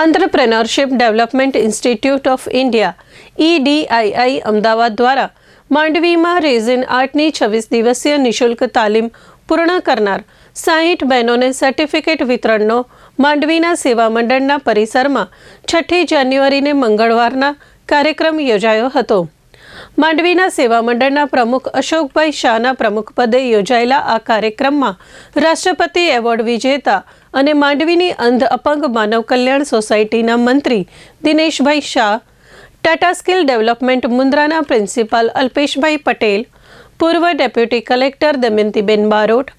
Entrepreneurship development institute of India EDII Ahmedabad દ્વારા માંડવીમાં resin આર્ટની છવ્વીસ દિવસીય નિઃશુલ્ક તાલીમ પૂર્ણ કરનાર સાહીઠ બહેનોને સર્ટિફિકેટ વિતરણનો માંડવીના સેવા મંડળના પરિસરમાં છઠ્ઠી જાન્યુઆરીને મંગળવારના કાર્યક્રમ યોજાયો હતો. માંડવીના સેવા મંડળના પ્રમુખ અશોકભાઈ શાહના પ્રમુખપદે યોજાયેલા આ કાર્યક્રમમાં રાષ્ટ્રપતિ એવોર્ડ વિજેતા અને માંડવીની અંધ અપંગ માનવ કલ્યાણ સોસાયટીના મંત્રી દિનેશભાઈ શાહ, ટાટા સ્કિલ ડેવલપમેન્ટ મુન્દ્રાના પ્રિન્સિપાલ અલ્પેશભાઈ પટેલ, પૂર્વ ડેપ્યુટી કલેક્ટર દમયંતીબેન બારોટ,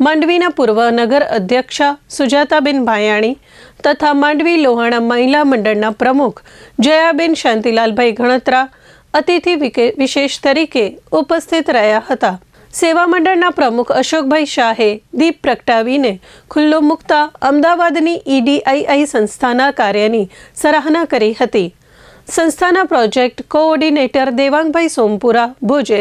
માંડવીના પૂર્વ નગર અધ્યક્ષા સુજાતાબેન ભાયાણી તથા માંડવી લોહાણા મહિલા મંડળના પ્રમુખ જયાબેન શાંતિલાલભાઈ ગણત્રા અતિથિ વિશેષ તરીકે ઉપસ્થિત રહ્યા હતા. સેવા મંડળના પ્રમુખ અશોકભાઈ શાહે દીપ પ્રગટાવીને ખુલ્લો મૂકતા અમદાવાદની ઈડીઆઈઆઈ સંસ્થાના કાર્યની સરાહના કરી હતી. સંસ્થાના પ્રોજેક્ટ કોઓર્ડિનેટર દેવાંગભાઈ સોમપુરા ભુજે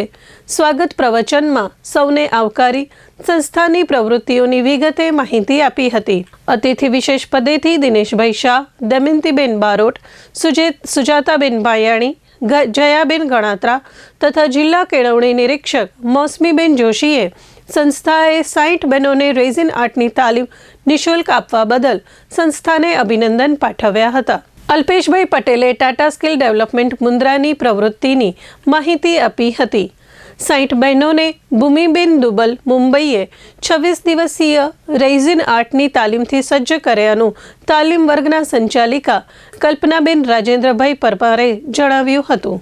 સ્વાગત પ્રવચનમાં સૌને આવકારી સંસ્થાની પ્રવૃત્તિઓની વિગતે માહિતી આપી હતી. અતિથિ વિશેષ પદેથી દિનેશભાઈ શાહ, દમયંતીબેન બારોટ સુજેત સુજાતાબેન ભાયાણી જયાબેન ગણાત્રા તથા જિલ્લા કેળવણી નિરીક્ષક મોસમીબેન જોશીએ સંસ્થાએ સાઠ બહેનોને રેઝિન આર્ટની તાલીમ નિઃશુલ્ક આપવા બદલ સંસ્થાને અભિનંદન પાઠવ્યા હતા. અલ્પેશભાઈ પટેલે ટાટા સ્કિલ ડેવલપમેન્ટ મુન્દ્રાની પ્રવૃત્તિની માહિતી આપી હતી. સાઠ બહેનોને ભૂમિબેન દુબલ મુંબઈએ છવ્વીસ દિવસીય રેઝિન આર્ટની તાલીમથી સજ્જ કર્યાનું તાલીમ વર્ગના સંચાલિકા કલ્પનાબેન રાજેન્દ્રભાઈ પરમારે જણાવ્યું હતું.